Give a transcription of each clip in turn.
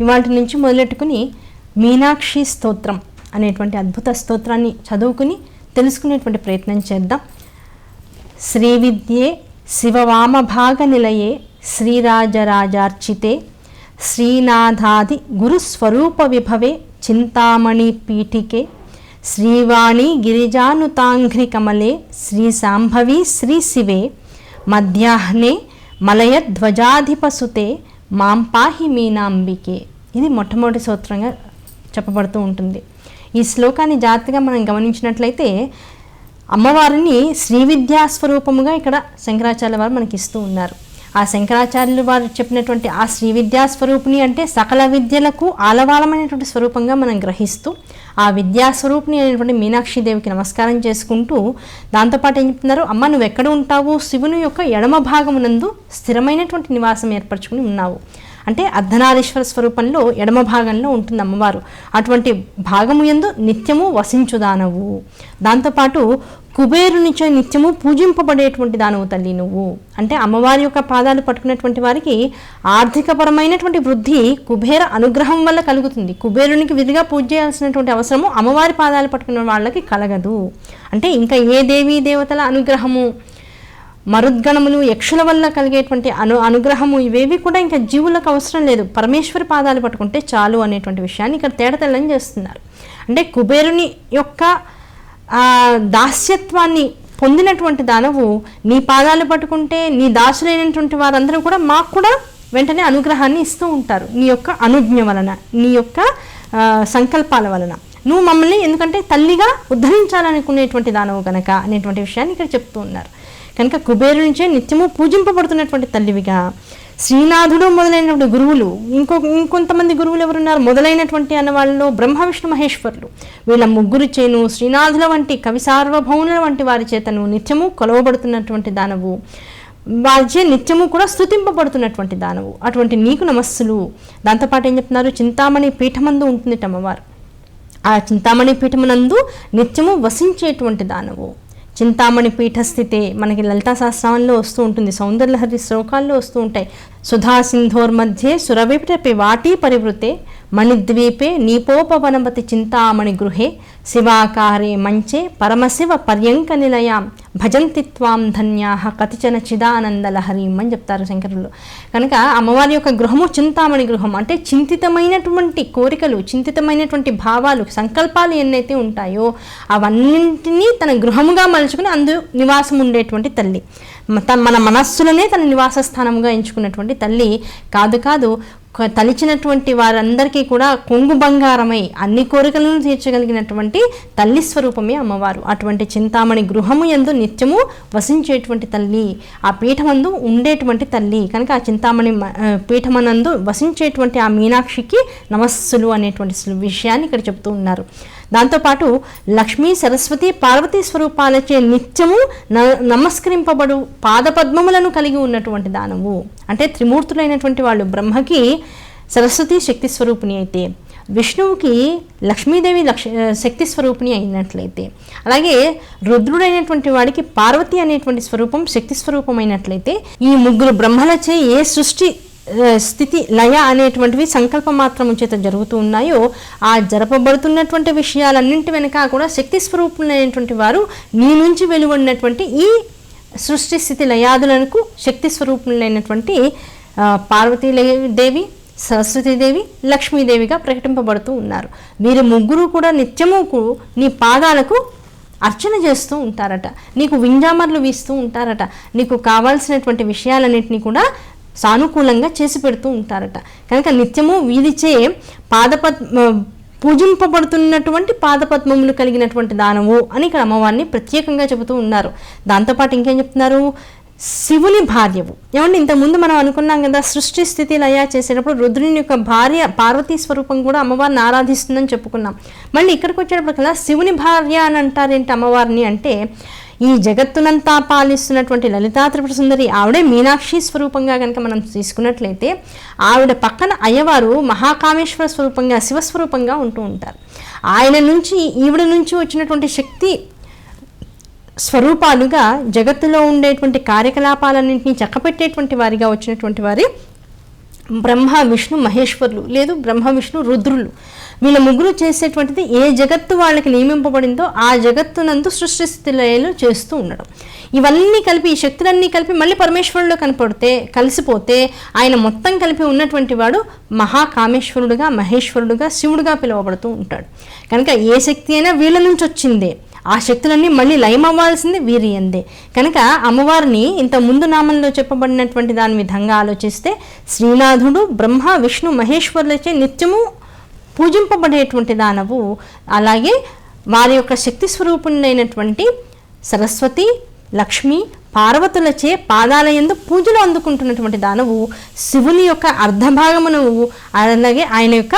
ఇవాటి నుంచి మొదలెట్టుకుని మీనాక్షి స్తోత్రం అనేటువంటి అద్భుత స్తోత్రాన్ని చదువుకుని తెలుసుకునేటువంటి ప్రయత్నం చేద్దాం. శ్రీ విద్యే శివవామభాగ నిలయే శ్రీరాజరాజార్చితే శ్రీనాథాది గురుస్వరూప విభవే చింతామణి పీఠికే శ్రీవాణి గిరిజానుతాంఘ్రి కమలే శ్రీ సాంభవి శ్రీ శివే మధ్యాహ్నే మలయధ్వజాధిపసుతే మాం పాహి మీనాంబికే. ఇది మొట్టమొదటి సూత్రంగా చెప్పబడుతూ ఉంటుంది. ఈ శ్లోకాన్ని జాగ్రత్తగా మనం గమనించినట్లయితే అమ్మవారిని శ్రీ విద్యా స్వరూపముగా ఇక్కడ శంకరాచార్య వారు మనకి ఇస్తూ ఉన్నారు. ఆ శంకరాచార్యులు వారు చెప్పినటువంటి ఆ శ్రీ విద్యా స్వరూపిణి అంటే సకల విద్యలకు ఆలవాలమైనటువంటి స్వరూపంగా మనం గ్రహిస్తూ ఆ విద్యా స్వరూపిణి అనేటువంటి మీనాక్షి దేవికి నమస్కారం చేసుకుంటూ దాంతోపాటు ఏం చెప్తున్నారు? అమ్మ నువ్వు ఎక్కడ ఉంటావు? శివుని యొక్క ఎడమ భాగమునందు స్థిరమైనటువంటి నివాసం ఏర్పరచుకుని ఉన్నావు. అంటే అర్ధనారీశ్వర స్వరూపంలో ఎడమ భాగంలో ఉంటుంది అమ్మవారు. అటువంటి భాగము ఎందు నిత్యము వసించుదానవు. దాంతోపాటు కుబేరునిచే నిత్యము పూజింపబడేటువంటి దానవు తల్లి నువ్వు. అంటే అమ్మవారి యొక్క పాదాలు పట్టుకున్నటువంటి వారికి ఆర్థికపరమైనటువంటి వృద్ధి కుబేర అనుగ్రహం వల్ల కలుగుతుంది. కుబేరునికి విధిగా పూజ చేయాల్సినటువంటి అవసరము అమ్మవారి పాదాలు పట్టుకున్న వాళ్ళకి కలగదు. అంటే ఇంకా ఏ దేవీ దేవతల అనుగ్రహము? మరుద్గణములు యక్షుల వల్ల కలిగేటువంటి అను అనుగ్రహము ఇవేవి కూడా ఇంకా జీవులకు అవసరం లేదు. పరమేశ్వరి పాదాలు పట్టుకుంటే చాలు అనేటువంటి విషయాన్ని ఇక్కడ తేడతెల్లని చేస్తున్నారు. అంటే కుబేరుని యొక్క దాస్యత్వాన్ని పొందినటువంటి దానవు నీ పాదాలు పట్టుకుంటే నీ దాసులైనటువంటి వారందరూ కూడా మాకు కూడా వెంటనే అనుగ్రహాన్ని ఇస్తూ ఉంటారు. నీ యొక్క అనుజ్ఞ వలన నీ యొక్క సంకల్పాల వలన. నువ్వు మమ్మల్ని ఎందుకంటే తల్లిగా ఉద్ధరించాలనుకునేటువంటి దానవు కనుక అనేటువంటి విషయాన్ని ఇక్కడ చెప్తూ ఉన్నారు. కనుక కుబేరు నుంచే నిత్యము పూజింపబడుతున్నటువంటి తల్లివిగా శ్రీనాథుడు మొదలైనటువంటి గురువులు ఇంకో ఇంకొంతమంది గురువులు ఎవరున్నారు? మొదలైనటువంటి అన్న వాళ్ళలో బ్రహ్మ విష్ణు మహేశ్వరులు. వీళ్ళ ముగ్గురు చేను శ్రీనాథుల వంటి కవి సార్వభౌముల వంటి వారి చేతను నిత్యము కొలవబడుతున్నటువంటి దానవు. వారిచే నిత్యము కూడా స్థుతింపబడుతున్నటువంటి దానవు. అటువంటి నీకు నమస్సులు. దాంతోపాటు ఏం చెప్తున్నారు? చింతామణి పీఠమందు ఉంటుంది అమ్మవారు. ఆ చింతామణి పీఠమునందు నిత్యము వసించేటువంటి దానవు. చింతామణి పీఠస్థితే మనకి లలితా శాస్త్రంలో వస్తూ ఉంటుంది సౌందర్యలహరి శ్లోకాల్లో వస్తూ ఉంటాయి. సుధా సింధోర్ మధ్యే సురవిపి వాటీ పరివృతే మణిద్వీపే నీపోపవనమతి చింతామణి గృహే శివాకారే మంచే పరమశివ పర్యంక నిలయాం భజంతి త్వాం ధన్యా కతిచన చిదానందలహరీం అని చెప్తారు శంకరులు. కనుక అమ్మవారి యొక్క గృహము చింతామణి గృహం. అంటే చింతితమైనటువంటి కోరికలు చింతితమైనటువంటి భావాలు సంకల్పాలు ఎన్నైతే ఉంటాయో అవన్నింటినీ తన గృహముగా మలుచుకుని అందు నివాసం ఉండేటువంటి తల్లి. తన మన మనస్సులనే తన నివాస స్థానంగా ఎంచుకున్నటువంటి తల్లి కాదు కాదు తలిచినటువంటి వారందరికీ కూడా కొంగు బంగారమై అన్ని కోరికలను తీర్చగలిగినటువంటి తల్లి స్వరూపమే అమ్మవారు. అటువంటి చింతామణి గృహము ఎందు నిత్యము వసించేటువంటి తల్లి ఆ పీఠమందు ఉండేటువంటి తల్లి కనుక ఆ చింతామణి పీఠమనందు వసించేటువంటి ఆ మీనాక్షికి నమస్సులు అనేటువంటి విషయాన్ని ఇక్కడ చెప్తూ ఉన్నారు. దాంతోపాటు లక్ష్మీ సరస్వతి పార్వతీ స్వరూపాలచే నిత్యము న నమస్కరింపబడు పాదపద్మములను కలిగి ఉన్నటువంటి దానవు అంటే త్రిమూర్తులైనటువంటి వాళ్ళు బ్రహ్మకి సరస్వతి శక్తి స్వరూపిణి అయితే విష్ణువుకి లక్ష్మీదేవి లక్ష శక్తి స్వరూపిణి అయినట్లయితే అలాగే రుద్రుడైనటువంటి వాడికి పార్వతి అనేటువంటి స్వరూపం శక్తి స్వరూపమైనట్లయితే ఈ ముగ్గురు బ్రహ్మలచే ఏ సృష్టి స్థితి లయ అనేటువంటివి సంకల్ప మాత్రము చేత జరుగుతూ ఉన్నాయో ఆ జరపబడుతున్నటువంటి విషయాలన్నింటి వెనక కూడా శక్తి స్వరూపులైనటువంటి వారు నీ నుంచి వెలువడినటువంటి ఈ సృష్టి స్థితి లయాదులకు శక్తి స్వరూపులైనటువంటి పార్వతీదేవి పార్వతీ దేవి సరస్వతీదేవి లక్ష్మీదేవిగా ప్రకటింపబడుతూ ఉన్నారు. వీరు ముగ్గురు కూడా నిత్యముకు నీ పాదాలకు అర్చన చేస్తూ ఉంటారట. నీకు వింజామర్లు వీస్తూ ఉంటారట. నీకు కావాల్సినటువంటి విషయాలన్నింటినీ కూడా సానుకూలంగా చేసి పెడుతూ ఉంటారట. కనుక నిత్యము వీధిచే పాదపద్మ పూజింపబడుతున్నటువంటి పాదపద్మములు కలిగినటువంటి దానవు అని ఇక్కడ అమ్మవారిని ప్రత్యేకంగా చెబుతూ ఉన్నారు. దాంతోపాటు ఇంకేం చెప్తున్నారు? శివుని భార్యవు. ఏమంటే ఇంతకుముందు మనం అనుకున్నాం కదా సృష్టి స్థితి లయ చేసేటప్పుడు రుద్రుని యొక్క భార్య పార్వతీ స్వరూపం కూడా అమ్మవారిని ఆరాధిస్తుందని చెప్పుకున్నాం. మళ్ళీ ఇక్కడికి వచ్చేటప్పుడు కదా శివుని భార్య అని అంటారేంటి అమ్మవారిని అంటే ఈ జగత్తునంతా పాలిస్తున్నటువంటి లలితా త్రిపుర సుందరి ఆవిడే మీనాక్షి స్వరూపంగా కనుక మనం తీసుకున్నట్లయితే ఆవిడ పక్కన అయ్యవారు మహాకామేశ్వర స్వరూపంగా శివస్వరూపంగా ఉంటూ ఉంటారు. ఆయన నుంచి ఈవిడ నుంచి వచ్చినటువంటి శక్తి స్వరూపాలుగా జగత్తులో ఉండేటువంటి కార్యకలాపాలన్నింటినీ చక్కపెట్టేటువంటి వారిగా వచ్చినటువంటి వారి బ్రహ్మ విష్ణు మహేశ్వరులు లేదు బ్రహ్మ విష్ణు రుద్రులు. వీళ్ళ ముగ్గురు చేసేటువంటిది ఏ జగత్తు వాళ్ళకి నియమింపబడిందో ఆ జగత్తునందు సృష్టి స్థితిలో చేస్తూ ఉండడం. ఇవన్నీ కలిపి ఈ శక్తులన్నీ కలిపి మళ్ళీ పరమేశ్వరుడు కనపడితే కలిసిపోతే ఆయన మొత్తం కలిపి ఉన్నటువంటి వాడు మహాకామేశ్వరుడుగా మహేశ్వరుడుగా శివుడుగా పిలువబడుతూ ఉంటాడు. కనుక ఏ శక్తి అయినా వీళ్ళ నుంచి వచ్చిందే ఆ శక్తులన్నీ మళ్ళీ లయం అవ్వాల్సింది వీరి ఎందే కనుక అమ్మవారిని ఇంత ముందు నామంలో చెప్పబడినటువంటి దాని విధంగా ఆలోచిస్తే శ్రీనాథుడు బ్రహ్మ విష్ణు మహేశ్వరులచే నిత్యము పూజింపబడేటువంటి దానవు. అలాగే వారి యొక్క శక్తి స్వరూపుడైనటువంటి సరస్వతి లక్ష్మి పార్వతులచే పాదాలయందు పూజలు అందుకుంటున్నటువంటి దానవు. శివుని యొక్క అర్ధభాగమును అలాగే ఆయన యొక్క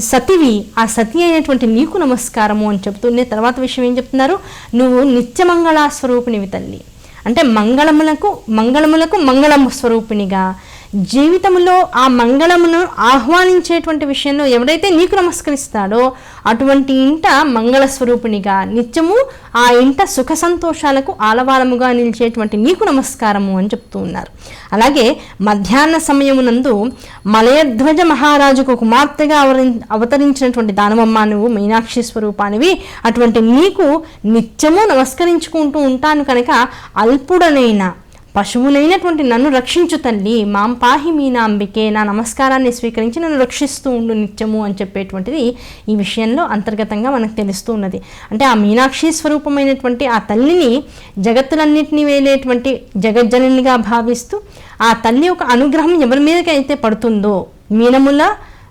సతివి ఆ సతి అయినటువంటి నీకు నమస్కారము అని చెప్తూనే తర్వాత విషయం ఏం చెప్తున్నారు? నువ్వు నిత్యమంగళ స్వరూపిణివి తల్లి. అంటే మంగళములకు మంగళములకు మంగళము స్వరూపిణిగా జీవితంలో ఆ మంగళమును ఆహ్వానించేటువంటి విషయంలో ఎవడైతే నీకు నమస్కరిస్తాడో అటువంటి ఇంట మంగళస్వరూపిణిగా నిత్యము ఆ ఇంట సుఖ సంతోషాలకు ఆలవాలముగా నిలిచేటువంటి నీకు నమస్కారము అని చెప్తూ ఉన్నారు. అలాగే మధ్యాహ్న సమయమునందు మలయధ్వజ మహారాజుకు కుమార్తెగా అవరి అవతరించినటువంటి దానవమ్మ నువ్వు మీనాక్షి స్వరూపానివి అటువంటి నీకు నిత్యము నమస్కరించుకుంటూ ఉంటాను కనుక అల్పుడనైన పశువులైనటువంటి నన్ను రక్షించు తల్లి మాం పాహి మీనాంబికే నా నమస్కారాన్ని స్వీకరించి నన్ను రక్షిస్తూ ఉండు నిత్యము అని చెప్పేటువంటిది ఈ విషయంలో అంతర్గతంగా మనకు తెలుస్తూ ఉన్నది. అంటే ఆ మీనాక్షి స్వరూపమైనటువంటి ఆ తల్లిని జగత్తులన్నింటినీ వేలేటువంటి జగజ్జనునిగా భావిస్తూ ఆ తల్లి యొక్క అనుగ్రహం ఎవరి మీదకి అయితే పడుతుందో మీనముల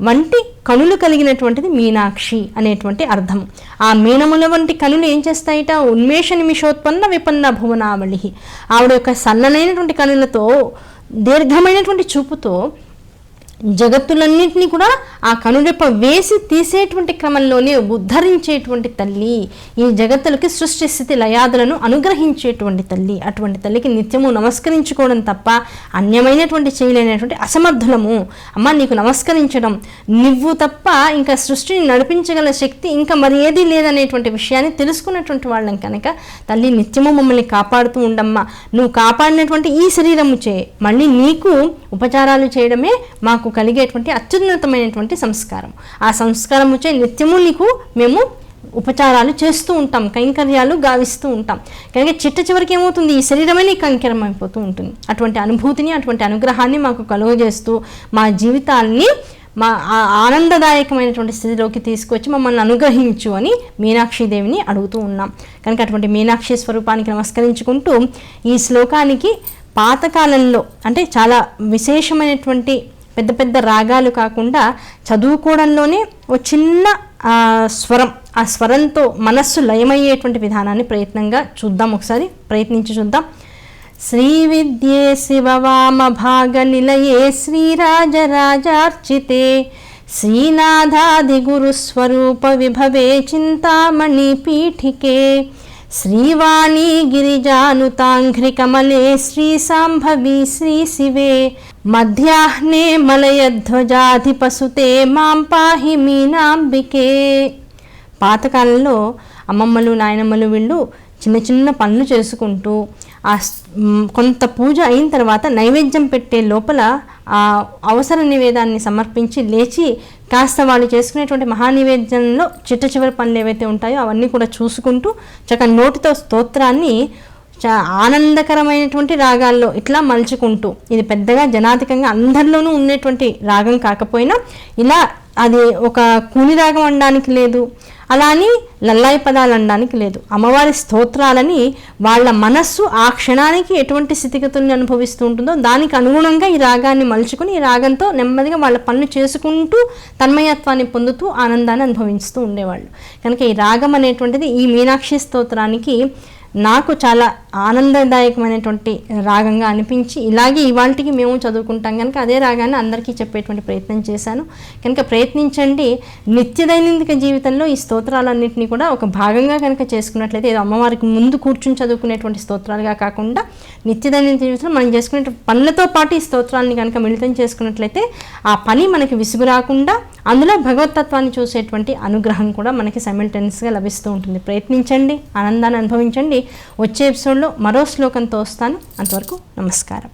వంటి కనులు కలిగినటువంటిది మీనాక్షి అనేటువంటి అర్థం. ఆ మీనముల వంటి కనులు ఏం చేస్తాయిట? ఉన్మేష నిమిషోత్పన్న విపన్న భువనావళి ఆవిడ యొక్క సన్ననైనటువంటి కనులతో దీర్ఘమైనటువంటి చూపుతో జగత్తులన్నింటినీ కూడా ఆ కనురెప్ప వేసి తీసేటువంటి క్రమంలోనే ఉద్ధరించేటువంటి తల్లి ఈ జగత్తులకి సృష్టి స్థితి లయాదులను అనుగ్రహించేటువంటి తల్లి. అటువంటి తల్లికి నిత్యము నమస్కరించుకోవడం తప్ప అన్యమైనటువంటి చేయలేనటువంటి అసమర్థులము. అమ్మ నీకు నమస్కరించడం. నువ్వు తప్ప ఇంకా సృష్టిని నడిపించగల శక్తి ఇంకా మరి ఏదీ లేదనేటువంటి విషయాన్ని తెలుసుకున్నటువంటి వాళ్ళం కనుక తల్లి నిత్యము మమ్మల్ని కాపాడుతూ ఉండమ్మా. నువ్వు కాపాడినటువంటి ఈ శరీరము చే. మళ్ళీ నీకు ఉపచారాలు చేయడమే మాకు కలిగేటువంటి అత్యున్నతమైనటువంటి సంస్కారం. ఆ సంస్కారం వచ్చే నిత్యము నీకు మేము ఉపచారాలు చేస్తూ ఉంటాం కైంకర్యాలు గావిస్తూ ఉంటాం. కనుక చిట్ట చివరికి ఏమవుతుంది? ఈ శరీరమే నీకు కంకరం అయిపోతూ ఉంటుంది. అటువంటి అనుభూతిని అటువంటి అనుగ్రహాన్ని మాకు కలుగజేస్తూ మా జీవితాల్ని మా ఆనందదాయకమైనటువంటి స్థితిలోకి తీసుకొచ్చి మమ్మల్ని అనుగ్రహించు అని మీనాక్షిదేవిని అడుగుతూ ఉన్నాం. కనుక అటువంటి మీనాక్షి స్వరూపానికి నమస్కరించుకుంటూ ఈ శ్లోకానికి పాతకాలంలో అంటే చాలా విశేషమైనటువంటి పెద్ద పెద్ద రాగాలు కాకుండా చదువుకోవడంలోనే ఓ చిన్న స్వరం ఆ స్వరంతో మనస్సు లయమయ్యేటువంటి విధానాన్ని ప్రయత్నంగా చూద్దాం ఒకసారి. ప్రయత్నించి చూద్దాం. శ్రీ విద్యే శివవామ భాగ నిలయే శ్రీరాజరాజార్చితే శ్రీనాథాది గురుస్వరూప విభవే చింతామణి పీఠికే శ్రీవాణి గిరిజానుతాంఘ్రికమలే శ్రీ సాంభవి శ్రీ శివే మధ్యాహ్నే మలయధ్వజాధిపసుతే మాం పాహి మీనాంబికే. పాతకాలంలో అమ్మమ్మలు నాయనమ్మలు వీళ్ళు చిన్న చిన్న పనులు చేసుకుంటూ ఆ కొంత పూజ అయిన తర్వాత నైవేద్యం పెట్టే లోపల ఆ అవసర నివేదాన్ని సమర్పించి లేచి కాస్త వాళ్ళు చేసుకునేటువంటి మహానివేద్యంలో చిట్ట చివరి పనులు ఏవైతే ఉంటాయో అవన్నీ కూడా చూసుకుంటూ చక్కగా నోటితో స్తోత్రాన్ని ఆనందకరమైనటువంటి రాగాల్లో ఇట్లా మలుచుకుంటూ ఇది పెద్దగా జనాధికంగా అందరిలోనూ ఉండేటువంటి రాగం కాకపోయినా ఇలా అది ఒక కూని రాగం అనడానికి లేదు. అలా అని లల్లాయి పదాలు అనడానికి లేదు. అమ్మవారి స్తోత్రాలని వాళ్ళ మనస్సు ఆ క్షణానికి ఎటువంటి స్థితిగతుల్ని అనుభవిస్తూ ఉంటుందో దానికి అనుగుణంగా ఈ రాగాన్ని మలుచుకుని ఈ రాగంతో నెమ్మదిగా వాళ్ళ పనులు చేసుకుంటూ తన్మయత్వాన్ని పొందుతూ ఆనందాన్ని అనుభవిస్తూ ఉండేవాళ్ళు. కనుక ఈ రాగం అనేటువంటిది ఈ మీనాక్షి స్తోత్రానికి నాకు చాలా ఆనందదాయకమైనటువంటి రాగంగా అనిపించి ఇలాగే ఇవాళకి మేము చదువుకుంటాం కనుక అదే రాగాన్ని అందరికీ చెప్పేటువంటి ప్రయత్నం చేశాను. కనుక ప్రయత్నించండి. నిత్య దైనందిక జీవితంలో ఈ స్తోత్రాలన్నింటినీ కూడా ఒక భాగంగా కనుక చేసుకున్నట్లయితే ఏదో అమ్మవారికి ముందు కూర్చుని చదువుకునేటువంటి స్తోత్రాలుగా కాకుండా నిత్య దైనందిక జీవితంలో మనం చేసుకునే పనులతో పాటు ఈ స్తోత్రాలని కనుక మిళితం చేసుకున్నట్లయితే ఆ పని మనకి విసుగు రాకుండా అందులో భగవతత్వాన్ని చూసేటువంటి అనుగ్రహం కూడా మనకి సైమిల్టేనియస్గా లభిస్తూ ఉంటుంది. ప్రయత్నించండి. ఆనందాన్ని అనుభవించండి. వచ్చే ఎపిసోడ్లో మరో శ్లోకంతో వస్తాను. అంతవరకు నమస్కారం.